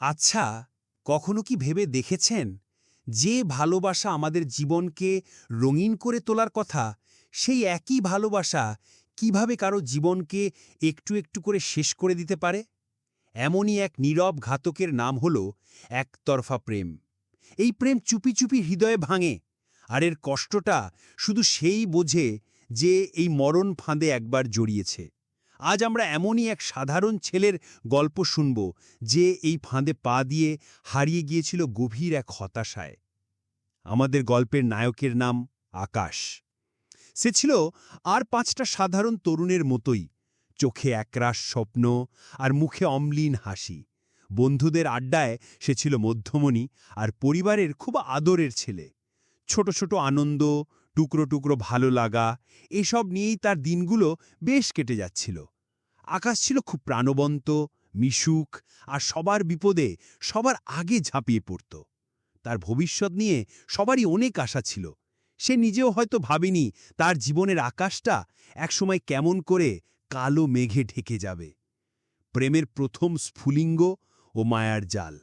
আচ্ছা কখনো কি ভেবে দেখেছেন যে ভালোবাসা আমাদের জীবনকে রঙিন করে তোলার কথা? সেই একই ভালোবাসা কীভাবে কারও জীবনকে একটু একটু করে শেষ করে দিতে পারে? এমনই এক নীরব ঘাতকের নাম হল একতরফা প্রেম। এই প্রেম চুপি চুপি হৃদয়ে ভাঙে, আর এর কষ্টটা শুধু সেই বোঝে যে এই মরণ ফাঁদে একবার জড়িয়েছে। আজ আমরা এমনই এক সাধারণ ছেলের গল্প শুনব, যে এই ফাঁদে পা দিয়ে হারিয়ে গিয়েছিল গভীর এক হতাশায়। আমাদের গল্পের নায়কের নাম আকাশ। সে ছিল আর পাঁচটা সাধারণ তরুণের মতোই, চোখে একরাশ স্বপ্ন আর মুখে অম্লীন হাসি। বন্ধুদের আড্ডায় সে ছিল মধ্যমণি আর পরিবারের খুব আদরের ছেলে। ছোট ছোট আনন্দ টুকরো টুকরো ভালো লাগা, এসব নিয়েই তার দিনগুলো বেশ কেটে যাচ্ছিল। আকাশ ছিল খুব প্রাণবন্ত, মিশুক, আর সবার বিপদে সবার আগে ঝাঁপিয়ে পড়ত। তার ভবিষ্যৎ নিয়ে সবারই অনেক আশা ছিল। সে নিজেও হয়তো ভাবেনি তার জীবনের আকাশটা একসময় কেমন করে কালো মেঘে ঢেকে যাবে। প্রেমের প্রথম স্ফুলিঙ্গ ও মায়ার জাল।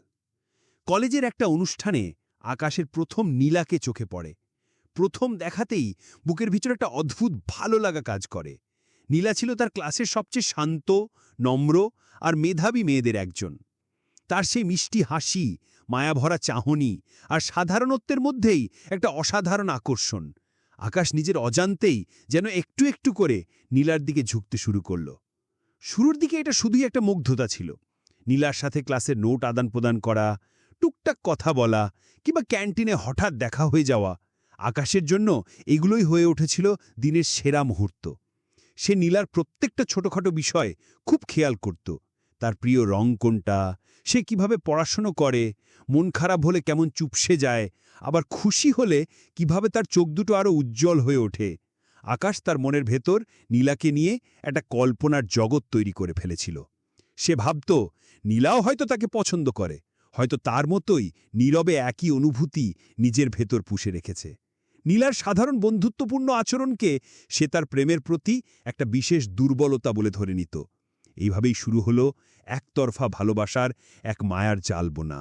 কলেজের একটা অনুষ্ঠানে আকাশের প্রথম নীলাকে চোখে পড়ে। প্রথম দেখাতেই বুকের ভিতর একটা অদ্ভুত ভালো লাগা কাজ করে। নীলা ছিল তার ক্লাসের সবচেয়ে শান্ত, নম্র আর মেধাবী মেয়েদের একজন। তার সেই মিষ্টি হাসি, মায়াভরা চাহনি আর সাধারণত্বের মধ্যেই একটা অসাধারণ আকর্ষণ। আকাশ নিজের অজান্তেই যেন একটু একটু করে নীলার দিকে ঝুঁকতে শুরু করল। শুরুর দিকে এটা শুধুই একটা মুগ্ধতা ছিল। নীলার সাথে ক্লাসের নোট আদান প্রদান করা, টুকটাক কথা বলা কিংবা ক্যান্টিনে হঠাৎ দেখা হয়ে যাওয়া আকাশের জন্য এগুলোই হয়ে উঠেছিল দিনের সেরা মুহূর্ত। সে নীলার প্রত্যেকটা ছোটখাটো বিষয় খুব খেয়াল করত। তার প্রিয় রং কোনটা? সে কীভাবে পড়াশুনো করে? মন খারাপ হলে কেমন চুপসে যায়? আবার খুশি হলে কীভাবে তার চোখ দুটো আরও উজ্জ্বল হয়ে ওঠে? আকাশ তার মনের ভেতর নীলাকে নিয়ে একটা কল্পনার জগৎ তৈরি করে ফেলেছিল। সে ভাবত, নীলাও হয়তো তাকে পছন্দ করে। হয়তো তার মতোই নীরবে একই অনুভূতি নিজের ভেতর পুষে রেখেছে। নীলার সাধারণ বন্ধুত্বপূর্ণ আচরণকে সে তার প্রেমের প্রতি একটা বিশেষ দুর্বলতা বলে ধরে নিত। এইভাবেই শুরু হলো একতরফা ভালোবাসার এক মায়ার জাল বোনা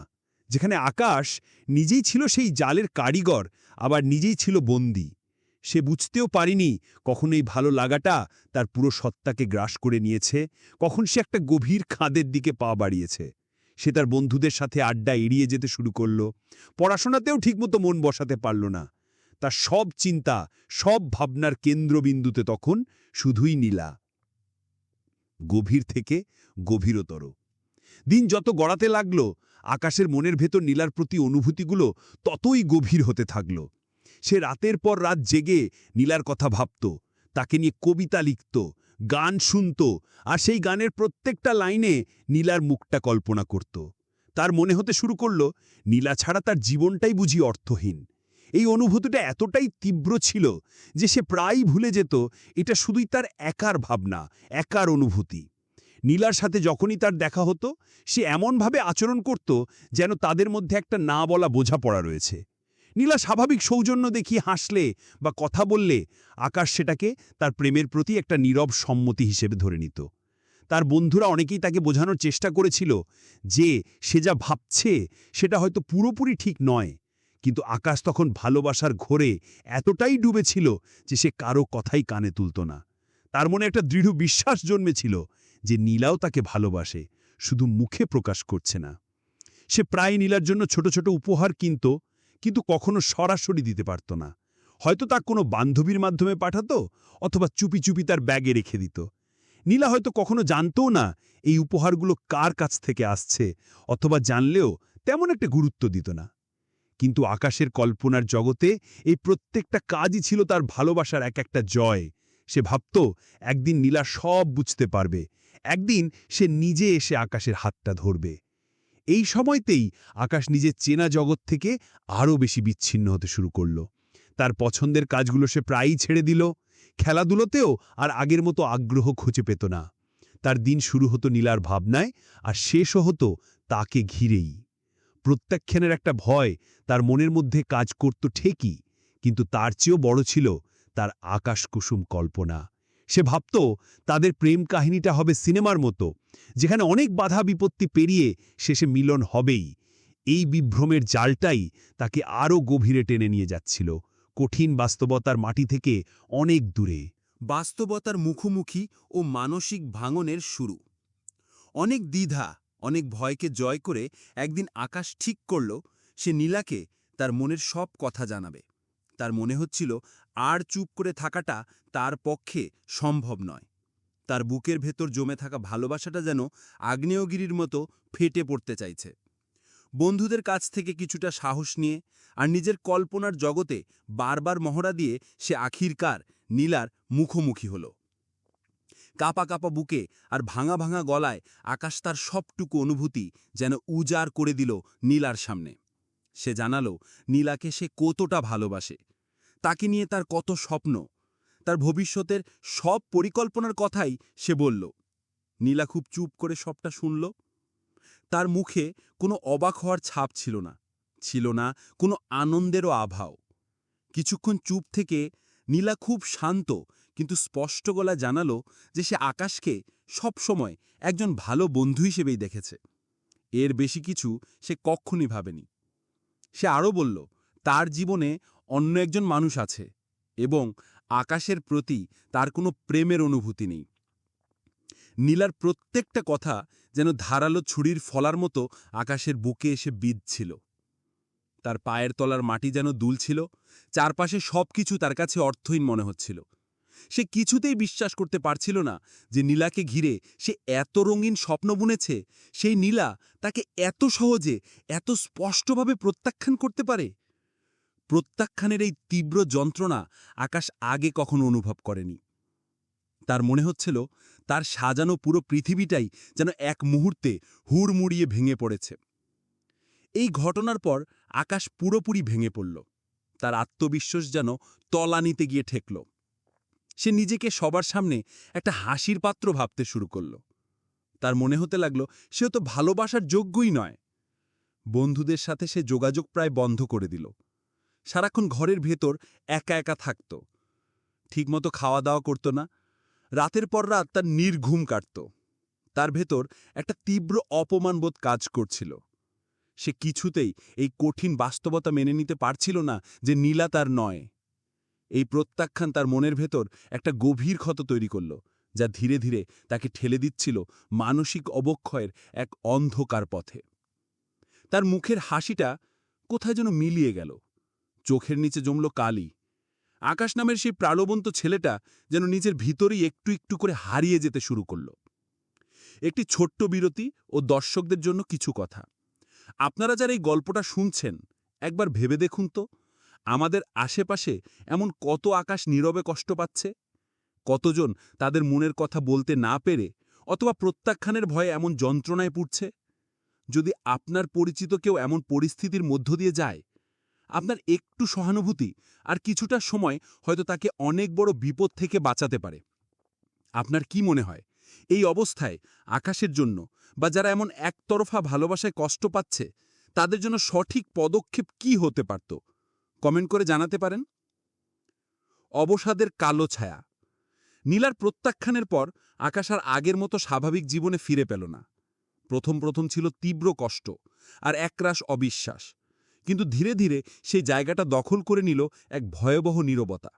যেখানে আকাশ নিজেই ছিল সেই জালের কারিগর, আবার নিজেই ছিল বন্দী। সে বুঝতেও পারিনি কখন এই ভালো লাগাটা তার পুরো সত্তাকে গ্রাস করে নিয়েছে, কখন সে একটা গভীর খাদের দিকে পা বাড়িয়েছে। সে তার বন্ধুদের সাথে আড্ডা এড়িয়ে যেতে শুরু করল, পড়াশোনাতেও ঠিকমতো মন বসাতে পারল না। তার সব চিন্তা, সব ভাবনার কেন্দ্রবিন্দুতে তখন শুধুই নীলা। গভীর থেকে গভীরতর। দিন যত গড়াতে লাগল, আকাশের মনের ভেতর নীলার প্রতি অনুভূতিগুলো ততই গভীর হতে থাকল। সে রাতের পর রাত জেগে নীলার কথা ভাবত, তাকে নিয়ে কবিতা লিখত, গান শুনত, আর সেই গানের প্রত্যেকটা লাইনে নীলার মুখটা কল্পনা করত। তার মনে হতে শুরু করল, নীলা ছাড়া তার জীবনটাই বুঝি অর্থহীন। এই অনুভূতিটা এতটাই তীব্র ছিল যে সে প্রায়ই ভুলে যেত, এটা শুধুই তার একার ভাবনা, একার অনুভূতি। নীলার সাথে যখনই তার দেখা হতো, সে এমনভাবে আচরণ করত যেন তাদের মধ্যে একটা না বলা বোঝাপড়া রয়েছে। নীলা স্বাভাবিক সৌজন্য দেখিয়ে হাসলে বা কথা বললে আকাশ সেটাকে তার প্রেমের প্রতি একটা নীরব সম্মতি হিসেবে ধরে নিত। তার বন্ধুরা অনেকেই তাকে বোঝানোর চেষ্টা করেছিল যে সে যা ভাবছে সেটা হয়তো পুরোপুরি ঠিক নয়। কিন্তু আকাশ তখন ভালোবাসার ঘোরে এতটাই ডুবেছিল যে সে কারও কথাই কানে তুলত না। তার মনে একটা দৃঢ় বিশ্বাস জন্মেছিল যে নীলাও তাকে ভালোবাসে, শুধু মুখে প্রকাশ করছে না। সে প্রায় নীলার জন্য ছোট ছোট উপহার কিনত, কিন্তু কখনো সরাসরি দিতে পারত না। হয়তো তা কোনো বান্ধবীর মাধ্যমে পাঠাতো, অথবা চুপি চুপি তার ব্যাগে রেখে দিত। নীলা হয়তো কখনো জানতও না এই উপহারগুলো কার কাছ থেকে আসছে, অথবা জানলেও তেমন একটা গুরুত্ব দিত না। কিন্তু আকাশের কল্পনার জগতে এই প্রত্যেকটা কাজই ছিল তার ভালোবাসার এক একটা জয়। সে ভাবত, একদিন নীলা সব বুঝতে পারবে। একদিন সে নিজে এসে আকাশের হাতটা ধরবে। এই সময়তেই আকাশ নিজের চেনা জগৎ থেকে আরও বেশি বিচ্ছিন্ন হতে শুরু করল। তার পছন্দের কাজগুলো সে প্রায়ই ছেড়ে দিল। খেলাধুলোতেও আর আগের মতো আগ্রহ খুঁজে পেত না। তার দিন শুরু হতো নীলার ভাবনায় আর শেষও হতো তাকে ঘিরেই। প্রত্যাখ্যানের একটা ভয়, তার মনের মধ্যে কাজ করত ঠিকই, কিন্তু তার চেয়েও বড় ছিল তার আকাশকুসুম কল্পনা। সে ভাবত তাদের প্রেম কাহিনীটা হবে সিনেমার মতো, যেখানে অনেক বাধা বিপত্তি পেরিয়ে শেষে মিলন হবেই। এই বিভ্রমের জালটাই তাকে আরও গভীরে টেনে নিয়ে যাচ্ছিল, কঠিন বাস্তবতার মাটি থেকে অনেক দূরে। বাস্তবতার মুখোমুখি ও মানসিক ভাঙনের শুরু। অনেক দ্বিধা অনেক ভয়কে জয় করে একদিন আকাশ ঠিক করল, সে নীলাকে তার মনের সব কথা জানাবে। তার মনে হচ্ছিল, আর চুপ করে থাকাটা তার পক্ষে সম্ভব নয়। তার বুকের ভেতর জমে থাকা ভালোবাসাটা যেন আগ্নেয়গিরির মতো ফেটে পড়তে চাইছে। বন্ধুদের কাছ থেকে কিছুটা সাহস নিয়ে আর নিজের কল্পনার জগতে বারবার মহড়া দিয়ে সে আখিরকার নীলার মুখোমুখি হল। কাপা কাপা বুকে আর ভাঙা ভাঙা গলায় আকাশ তার সবটুকু অনুভূতি যেন উজাড় করে দিল নীলার সামনে। সে জানালো, নীলাকে সে কতটা ভালোবাসে। তাকে নিয়ে তার কত স্বপ্ন। তার ভবিষ্যতের সব পরিকল্পনার কথাই সে বলল। নীলা খুব চুপ করে সবটা শুনল। তার মুখে কোনো অবাক হওয়ার ছাপ ছিল না। ছিল না কোনো আনন্দেরও আভাও। কিছুক্ষণ চুপ থেকে নীলা খুব শান্ত কিন্তু স্পষ্ট গলা জানালো যে সে আকাশকে সবসময় একজন ভালো বন্ধু হিসেবেই দেখেছে। এর বেশি কিছু সে কক্ষণই ভাবেনি। সে আরও বলল, তার জীবনে অন্য একজন মানুষ আছে এবং আকাশের প্রতি তার কোনো প্রেমের অনুভূতি নেই। নীলার প্রত্যেকটা কথা যেন ধারালো ছুরির ফলার মতো আকাশের বুকে এসে বিঁধছিল। তার পায়ের তলার মাটি যেন দুলছিল, চারপাশে সবকিছু তার কাছে অর্থহীন মনে হচ্ছিল। সে কিছুতেই বিশ্বাস করতে পারছিল না যে নীলাকে ঘিরে সে এত রঙিন স্বপ্ন বুনেছে। সেই নীলা তাকে এত সহজে, এত স্পষ্টভাবে প্রত্যাখ্যান করতে পারে? প্রত্যাখ্যানের এই তীব্র যন্ত্রণা আকাশ আগে কখনো অনুভব করেনি। তার মনে হচ্ছিল তার সাজানো পুরো পৃথিবীটাই যেন এক মুহূর্তে হুড়মুড়িয়ে ভেঙে পড়েছে। এই ঘটনার পর আকাশ পুরোপুরি ভেঙে পড়ল। তার আত্মবিশ্বাস যেন তলানিতে গিয়ে ঠেকল। সে নিজেকে সবার সামনে একটা হাসির পাত্র ভাবতে শুরু করল। তার মনে হতে লাগল, সেও তো ভালোবাসার যোগ্যই নয়। বন্ধুদের সাথে সে যোগাযোগ প্রায় বন্ধ করে দিল। সারাক্ষণ ঘরের ভেতর একা একা থাকত। ঠিকমতো খাওয়া দাওয়া করত না। রাতের পর রাত তার নির্ঘুম কাটত। তার ভেতর একটা তীব্র অপমানবোধ কাজ করছিল। সে কিছুতেই এই কঠিন বাস্তবতা মেনে নিতে পারছিল না যে নীলা তার নয়। এই প্রত্যাখ্যান তার মনের ভেতর একটা গভীর ক্ষত তৈরি করল, যা ধীরে ধীরে তাকে ঠেলে দিচ্ছিল মানসিক অবক্ষয়ের এক অন্ধকার পথে। তার মুখের হাসিটা কোথায় যেন মিলিয়ে গেল। চোখের নিচে জমল কালি। আকাশ নামের সেই প্রাণবন্ত ছেলেটা যেন নিজের ভিতরেই একটু একটু করে হারিয়ে যেতে শুরু করল। একটি ছোট্ট বিরতি ও দর্শকদের জন্য কিছু কথা। আপনারা যারা এই গল্পটা শুনছেন, একবার ভেবে দেখুন তো। আমাদের আশেপাশে এমন কত আকাশ নীরবে কষ্ট পাচ্ছে? কতজন তাদের মনের কথা বলতে না পেরে অথবা প্রত্যাখ্যানের ভয়ে এমন যন্ত্রণায় পুড়ছে? যদি আপনার পরিচিত কেউ এমন পরিস্থিতির মধ্য দিয়ে যায়, আপনার একটু সহানুভূতি আর কিছুটা সময় হয়তো তাকে অনেক বড় বিপদ থেকে বাঁচাতে পারে। আপনার কি মনে হয়, এই অবস্থায় আকাশের জন্য বা যারা এমন একতরফা ভালোবাসায় কষ্ট পাচ্ছে, তাদের জন্য সঠিক পদক্ষেপ কি হতে পারত? কমেন্ট করে জানাতে পারেন। অবসাদের কালো ছায়া। নীলার প্রত্যাখ্যানের পর আকাশ আর আগের মতো স্বাভাবিক জীবনে ফিরে পেল না। প্রথম প্রথম ছিল তীব্র কষ্ট আর একরাশ অবিশ্বাস। কিন্তু ধীরে ধীরে সেই জায়গাটা দখল করে নিল এক ভয়াবহ নীরবতা।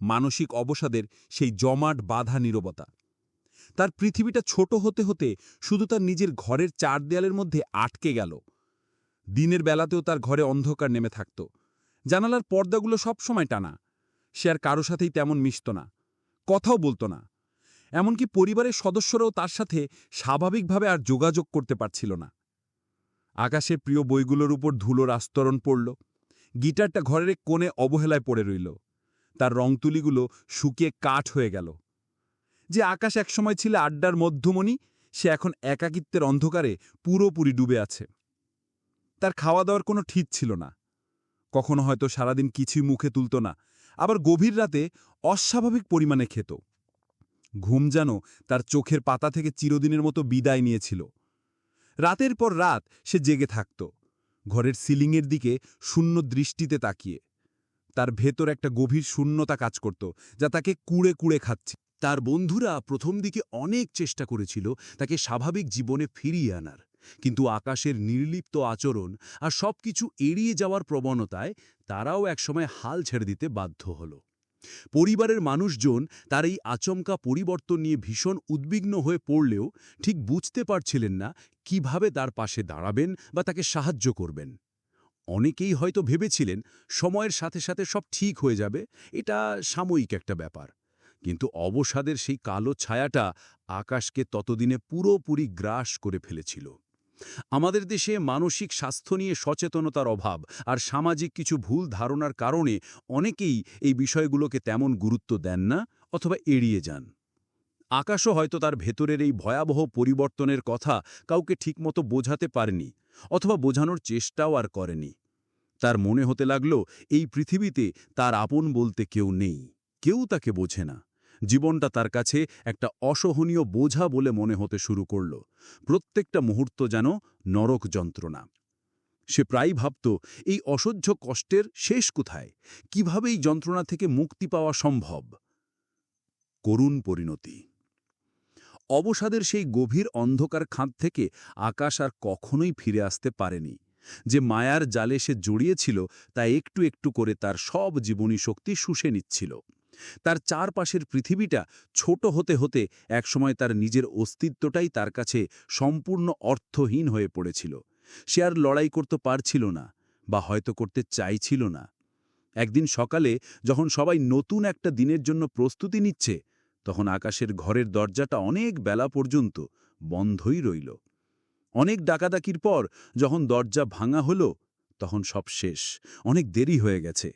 মানসিক অবসাদের সেই জমাট বাধা নীরবতা। তার পৃথিবীটা ছোট হতে হতে শুধু তার নিজের ঘরের চার দেয়ালের মধ্যে আটকে গেল। দিনের বেলাতেও তার ঘরে অন্ধকার নেমে থাকত। জানালার পর্দাগুলো সব সময় টানা। সে আর কারও সাথেই তেমন মিশত না, কথাও বলতো না। এমনকি পরিবারের সদস্যরাও তার সাথে স্বাভাবিকভাবে আর যোগাযোগ করতে পারছিল না। আকাশে প্রিয় বইগুলোর উপর ধুলোর আস্তরণ পড়ল, গিটারটা ঘরের কোণে অবহেলায় পড়ে রইল। তার রংতুলিগুলো শুকিয়ে কাঠ হয়ে গেল। যে আকাশ একসময় ছিল আড্ডার মধ্যমণি, সে এখন একাকিত্বের অন্ধকারে পুরোপুরি ডুবে আছে। তার খাওয়া দাওয়ার কোনো ঠিক ছিল না। কখনো হয়তো সারাদিন কিছুই মুখে তুলত না, আবার গভীর রাতে অস্বাভাবিক পরিমাণে খেত। ঘুম যেন তার চোখের পাতা থেকে চিরদিনের মতো বিদায় নিয়েছিল। রাতের পর রাত সে জেগে থাকত, ঘরের সিলিংয়ের দিকে শূন্য দৃষ্টিতে তাকিয়ে। তার ভেতর একটা গভীর শূন্যতা কাজ করত, যা তাকে কুড়ে কুড়ে খাচ্ছে। তার বন্ধুরা প্রথম দিকে অনেক চেষ্টা করেছিল তাকে স্বাভাবিক জীবনে ফিরিয়ে আনার। কিন্তু আকাশের নির্লিপ্ত আচরণ আর সবকিছু এড়িয়ে যাওয়ার প্রবণতায় তারাও একসময় হাল ছেড়ে দিতে বাধ্য হল। পরিবারের মানুষজন তার এই আচমকা পরিবর্তন নিয়ে ভীষণ উদ্বিগ্ন হয়ে পড়লেও ঠিক বুঝতে পারছিলেন না কীভাবে তার পাশে দাঁড়াবেন বা তাকে সাহায্য করবেন। অনেকেই হয়তো ভেবেছিলেন সময়ের সাথে সাথে সব ঠিক হয়ে যাবে, এটা সাময়িক একটা ব্যাপার। কিন্তু অবসাদের সেই কালো ছায়াটা আকাশকে ততদিনে পুরোপুরি গ্রাস করে ফেলেছিল। আমাদের দেশে মানসিক স্বাস্থ্য নিয়ে সচেতনতার অভাব আর সামাজিক কিছু ভুল ধারণার কারণে অনেকেই এই বিষয়গুলোকে তেমন গুরুত্ব দেন না অথবা এড়িয়ে যান। আকাশও হয়তো তার ভেতরের এই ভয়াবহ পরিবর্তনের কথা কাউকে ঠিকমতো বোঝাতে পারেনি অথবা বোঝানোর চেষ্টাও আর করেনি। তার মনে হতে লাগল, এই পৃথিবীতে তার আপন বলতে কেউ নেই, কেউ তাকে বোঝে না। জীবনটা তার কাছে একটা অসহনীয় বোঝা বলে মনে হতে শুরু করল। প্রত্যেকটা মুহূর্ত যেন নরক যন্ত্রণা। সে প্রায় ভাবত, এই অসহ্য কষ্টের শেষ কোথায়? কীভাবে এই যন্ত্রণা থেকে মুক্তি পাওয়া সম্ভব? করুণ পরিণতি। অবসাদের সেই গভীর অন্ধকার খাঁদ থেকে আকাশ আর কখনোই ফিরে আসতে পারেনি। যে মায়ার জালে সে জড়িয়েছিল, তা একটু একটু করে তার সব জীবনী শক্তি শুষে নিচ্ছিল। তার চারপাশের পৃথিবীটা ছোট হতে হতে একসময় তার নিজের অস্তিত্বটাই তার কাছে সম্পূর্ণ অর্থহীন হয়ে পড়েছিল। সে আর লড়াই করতে পারছিল না বা হয়তো করতে চাইছিল না। একদিন সকালে যখন সবাই নতুন একটা দিনের জন্য প্রস্তুতি নিচ্ছে, তখন আকাশের ঘরের দরজাটা অনেক বেলা পর্যন্ত বন্ধই রইল। অনেক ডাকাডাকির পর যখন দরজা ভাঙা হলো, তখন সব শেষ, অনেক দেরি হয়ে গেছে।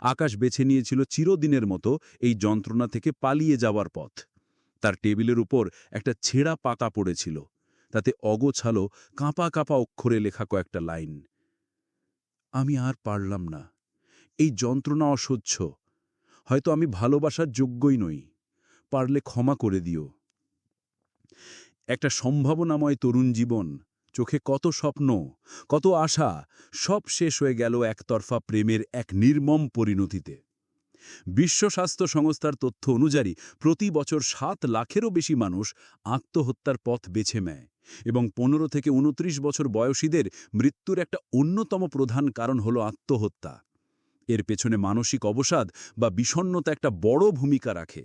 আকাশ বেছে নিয়েছিল চিরদিনের মতো এই যন্ত্রণা থেকে পালিয়ে যাওয়ার পথ। তার টেবিলের উপর একটা ছেঁড়া পাতা পড়েছিল। তাতে অগোছালো, কাঁপা কাঁপা অক্ষরে লেখা কয়েকটা লাইন। আমি আর পারলাম না। এই যন্ত্রণা অসহ্য। হয়তো আমি ভালোবাসার যোগ্যই নই। পারলে ক্ষমা করে দিও। একটা সম্ভাবনাময় তরুণ জীবন চোখে কত স্বপ্ন, কত আশা, সব শেষ হয়ে গেল একতরফা প্রেমের এক নির্মম পরিণতিতে। বিশ্ব স্বাস্থ্য সংস্থার তথ্য অনুযায়ী, প্রতি বছর সাত লাখেরও বেশি মানুষ আত্মহত্যার পথ বেছে নেয় এবং পনেরো থেকে উনত্রিশ বছর বয়সীদের মৃত্যুর একটা অন্যতম প্রধান কারণ হল আত্মহত্যা। এর পেছনে মানসিক অবসাদ বা বিষণ্নতা একটা বড় ভূমিকা রাখে।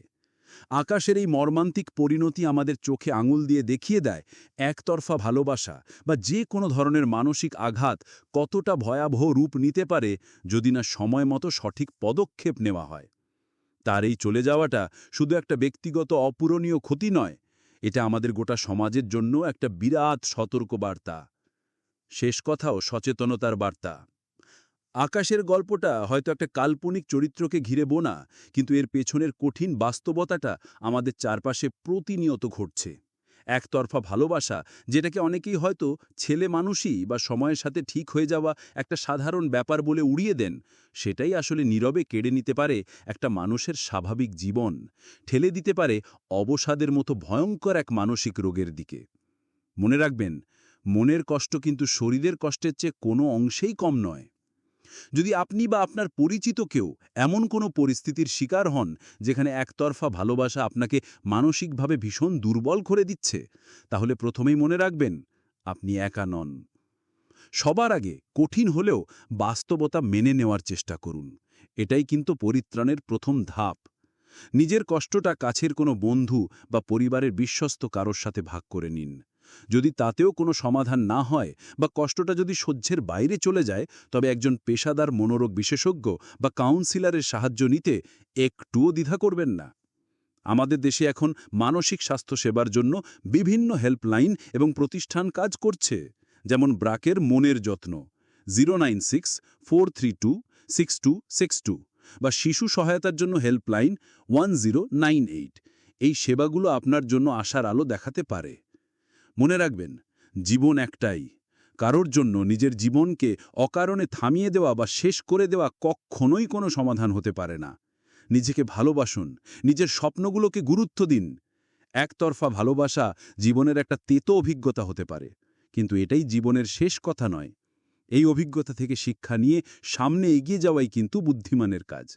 আকাশের এই মর্মান্তিক পরিণতি আমাদের চোখে আঙুল দিয়ে দেখিয়ে দেয় একতরফা ভালোবাসা বা যে কোনো ধরনের মানসিক আঘাত কতটা ভয়াবহ রূপ নিতে পারে যদি না সময় মতো সঠিক পদক্ষেপ নেওয়া হয়। তার এই চলে যাওয়াটা শুধু একটা ব্যক্তিগত অপূরণীয় ক্ষতি নয়, এটা আমাদের গোটা সমাজের জন্য একটা বিরাট সতর্ক বার্তা শেষ কথাও সচেতনতার বার্তা। আকাশের গল্পটা হয়তো একটা কাল্পনিক চরিত্রকে ঘিরে বোনা কিন্তু এর পেছনের কঠিন বাস্তবতাটা আমাদের চারপাশে প্রতিনিয়ত ঘটছে। একতরফা ভালোবাসা, যেটাকে অনেকেই হয়তো ছেলে মানুষই বা সময়ের সাথে ঠিক হয়ে যাওয়া একটা সাধারণ ব্যাপার বলে উড়িয়ে দেন, সেটাই আসলে নীরবে কেড়ে নিতে পারে একটা মানুষের স্বাভাবিক জীবন, ঠেলে দিতে পারে অবসাদের মতো ভয়ঙ্কর এক মানসিক রোগের দিকে। মনে রাখবেন, মনের কষ্ট কিন্তু শরীরের কষ্টের চেয়ে কোনো অংশেই কম নয়। যদি আপনি বা আপনার পরিচিত কেউ এমন কোনো পরিস্থিতির শিকার হন, যেখানে একতরফা ভালোবাসা আপনাকে মানসিকভাবে ভীষণ দুর্বল করে দিচ্ছে, তাহলে প্রথমেই মনে রাখবেন, আপনি একা নন। সবার আগে কঠিন হলেও বাস্তবতা মেনে নেওয়ার চেষ্টা করুন। এটাই কিন্তু পরিত্রাণের প্রথম ধাপ। নিজের কষ্টটা কাছের কোনো বন্ধু বা পরিবারের বিশ্বস্ত কারোর সাথে ভাগ করে নিন। যদি তাতেও কোনো সমাধান না হয় বা কষ্টটা যদি সহ্যের বাইরে চলে যায়, তবে একজন পেশাদার মনোরোগ বিশেষজ্ঞ বা কাউন্সিলরের সাহায্য নিতে একটুও দ্বিধা করবেন না। আমাদের দেশে এখন মানসিক স্বাস্থ্য সেবার জন্য বিভিন্ন হেল্পলাইন এবং প্রতিষ্ঠান কাজ করছে, যেমন ব্রাকের মনের যত্ন, zero nine six four three two six two six two বা শিশু সহায়তার জন্য helpline one zero nine eight. এই সেবাগুলো আপনার জন্য আশার আলো দেখাতে পারে। মনে রাখবেন, জীবন একটাই। কারোর জন্য নিজের জীবনকে অকারণে থামিয়ে দেওয়া বা শেষ করে দেওয়া কখনোই কোনো সমাধান হতে পারে না। নিজেকে ভালোবাসুন, নিজের স্বপ্নগুলোকে গুরুত্ব দিন। একতরফা ভালোবাসা জীবনের একটা তেতো অভিজ্ঞতা হতে পারে, কিন্তু এটাই জীবনের শেষ কথা নয়। এই অভিজ্ঞতা থেকে শিক্ষা নিয়ে সামনে এগিয়ে যাওয়াই কিন্তু বুদ্ধিমানের কাজ।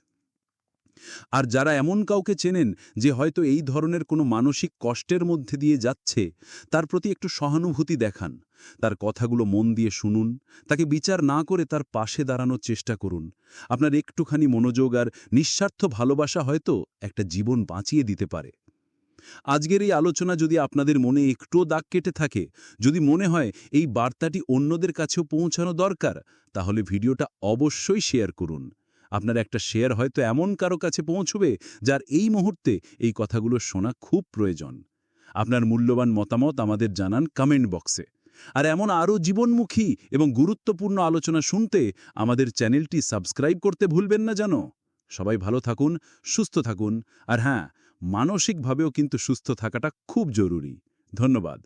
আর যারা এমন কাউকে চেনেন যে হয়তো এই ধরনের কোনো মানসিক কষ্টের মধ্যে দিয়ে যাচ্ছে, তার প্রতি একটু সহানুভূতি দেখান। তার কথাগুলো মন দিয়ে শুনুন। তাকে বিচার না করে তার পাশে দাঁড়ানোর চেষ্টা করুন। আপনার একটুখানি মনোযোগ আর নিঃস্বার্থ ভালোবাসা হয়তো একটা জীবন বাঁচিয়ে দিতে পারে। আজকের এই আলোচনা যদি আপনাদের মনে একটুও দাগ কেটে থাকে, যদি মনে হয় এই বার্তাটি অন্যদের কাছেও পৌঁছানো দরকার, তাহলে ভিডিওটা অবশ্যই শেয়ার করুন। আপনার একটা শেয়ার হয়তো এমন কারও কাছে পৌঁছবে যার এই মুহূর্তে এই কথাগুলো শোনা খুব প্রয়োজন। আপনার মূল্যবান মতামত আমাদের জানান কমেন্ট বক্সে আর এমন আরও জীবনমুখী এবং গুরুত্বপূর্ণ আলোচনা শুনতে আমাদের চ্যানেলটি সাবস্ক্রাইব করতে ভুলবেন না জানো সবাই ভালো থাকুন, সুস্থ থাকুন, আর হ্যাঁ মানসিকভাবেও কিন্তু সুস্থ থাকাটা খুব জরুরি। ধন্যবাদ।